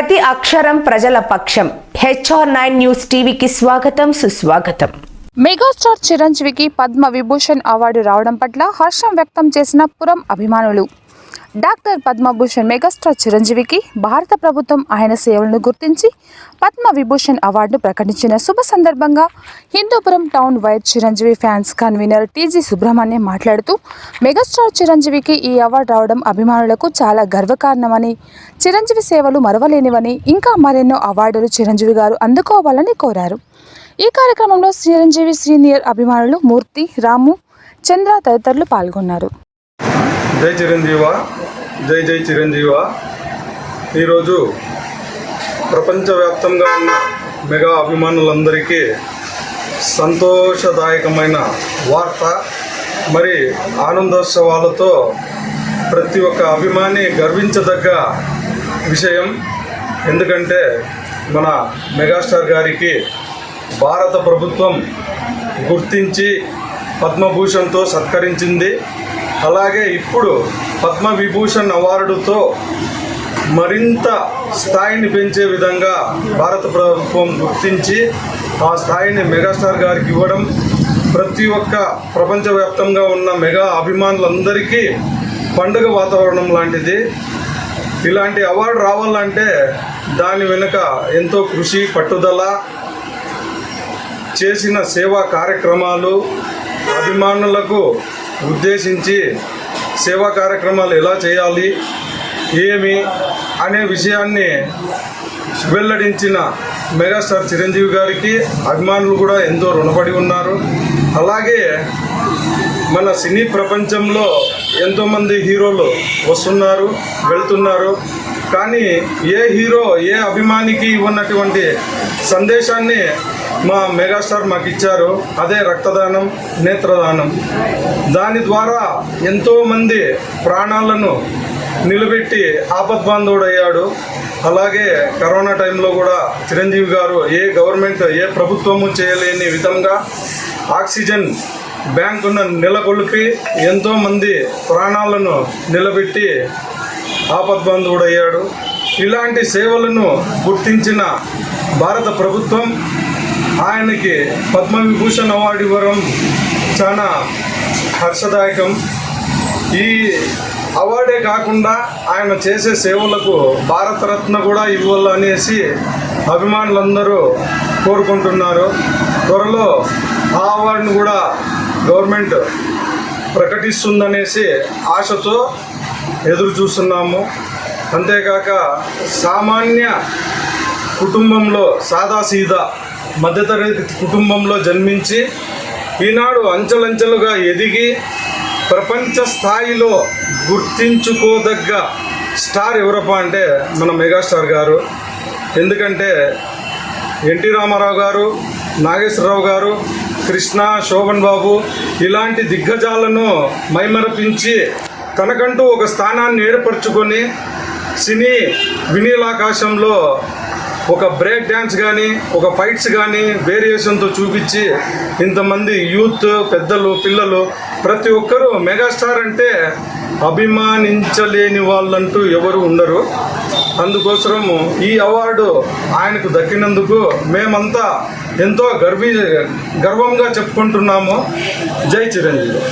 ప్రతి అక్షరం ప్రజల పక్షం. హెచ్ఆర్ నైన్ న్యూస్ టీవీకి స్వాగతం సుస్వాగతం. మెగాస్టార్ చిరంజీవికి పద్మ విభూషణ్ అవార్డు రావడం పట్ల హర్షం వ్యక్తం చేసిన పురం అభిమానులు. డాక్టర్ పద్మభూషణ్ మెగాస్టార్ చిరంజీవికి భారత ప్రభుత్వం ఆయన సేవలను గుర్తించి పద్మ విభూషణ్ అవార్డును ప్రకటించిన శుభ సందర్భంగా Hindupuram town wire Chiranjeevi fans convener TG Subrahmanyam మాట్లాడుతూ మెగాస్టార్ చిరంజీవికి ఈ అవార్డు రావడం అభిమానులకు చాలా గర్వకారణమని చిరంజీవి సేవలు మరవలేనివని ఇంకా మరెన్నో అవార్డులు చిరంజీవి గారు అందుకోవాలని కోరారు. ఈ కార్యక్రమంలో చిరంజీవి సీనియర్ అభిమానులు మూర్తి రాము చంద్ర తదితరులు పాల్గొన్నారు. జై చిరంజీవ. జై జై చిరంజీవ. ఈరోజు ప్రపంచవ్యాప్తంగా ఉన్న మెగా అభిమానులందరికీ సంతోషదాయకమైన వార్త మరి ఆనందోత్సవాలతో ప్రతి ఒక్క అభిమాని గర్వించదగ్గ విషయం. ఎందుకంటే మన మెగాస్టార్ గారికి భారత ప్రభుత్వం గుర్తించి పద్మభూషణ్తో సత్కరించింది. అలాగే ఇప్పుడు పద్మ విభూషణ్ అవార్డుతో మరింత స్థాయిని పెంచే విధంగా భారత ప్రభుత్వం గుర్తించి ఆ స్థాయిని మెగాస్టార్ గారికి ఇవ్వడం ప్రతి ఒక్క ప్రపంచవ్యాప్తంగా ఉన్న మెగా అభిమానులందరికీ పండుగ వాతావరణం లాంటిది. ఇలాంటి అవార్డు రావాలంటే దాని వెనుక ఎంతో కృషి పట్టుదల చేసిన సేవా కార్యక్రమాలు అభిమానులకు ఉద్దేశించి సేవా కార్యక్రమాలు ఎలా చేయాలి ఏమి అనే విషయాన్ని వెల్లడించిన మెగాస్టార్ చిరంజీవి గారికి అభిమానులు కూడా ఎంతో రుణపడి ఉన్నారు. అలాగే మన సినీ ప్రపంచంలో ఎంతోమంది హీరోలు వస్తున్నారు వెళ్తున్నారు. కానీ ఏ హీరో ఏ అభిమానికి ఇవ్వనటువంటి సందేశాన్ని మా మెగాస్టార్ మాకు ఇచ్చారు. అదే రక్తదానం నేత్రదానం. దాని ద్వారా ఎంతోమంది ప్రాణాలను నిలబెట్టి ఆపద్బాంధవుడయ్యాడు. అలాగే కరోనా టైంలో కూడా చిరంజీవి గారు ఏ గవర్నమెంట్ ఏ ప్రభుత్వము చేయలేని విధంగా ఆక్సిజన్ బ్యాంకును నెలకొల్పి ఎంతోమంది ప్రాణాలను నిలబెట్టి ఆపద్బంధువుడయ్యాడు. ఇలాంటి సేవలను గుర్తించిన భారత ప్రభుత్వం ఆయనకి పద్మవిభూషణ్ అవార్డు ఇవ్వడం చాలా హర్షదాయకం. ఈ అవార్డే కాకుండా ఆయన చేసే సేవలకు భారతరత్న కూడా ఇవ్వాలనేసి అభిమానులందరూ కోరుకుంటున్నారు. త్వరలో ఆ అవార్డును కూడా గవర్నమెంట్ ప్రకటిస్తుందనేసి ఆశతో ఎదురు చూస్తున్నాము. అంతేకాక సామాన్య కుటుంబంలో సాదాసీదా మధ్యతరగతి కుటుంబంలో జన్మించి ఈనాడు అంచెలంచెలుగా ఎదిగి ప్రపంచ స్థాయిలో గుర్తించుకోదగ్గ స్టార్ ఎవరప్ప అంటే మన మెగాస్టార్ గారు. ఎందుకంటే ఎన్టీ రామారావు గారు నాగేశ్వరరావు గారు కృష్ణ శోభన్ బాబు ఇలాంటి దిగ్గజాలను మైమరపించి తనకంటూ ఒక స్థానాన్ని ఏర్పరచుకొని సినీ వినీలాకాశంలో ఒక బ్రేక్ డ్యాన్స్ కానీ ఒక ఫైట్స్ కానీ వేరియేషన్తో చూపించి ఇంతమంది యూత్ పెద్దలు పిల్లలు ప్రతి ఒక్కరూ మెగాస్టార్ అంటే అభిమానించలేని వాళ్ళంటూ ఎవరు ఉండరు. అందుకోసం ఈ అవార్డు ఆయనకు దక్కినందుకు మేమంతా ఎంతో గర్వి గర్వంగా చెప్పుకుంటున్నాము. జై చిరంజీవి.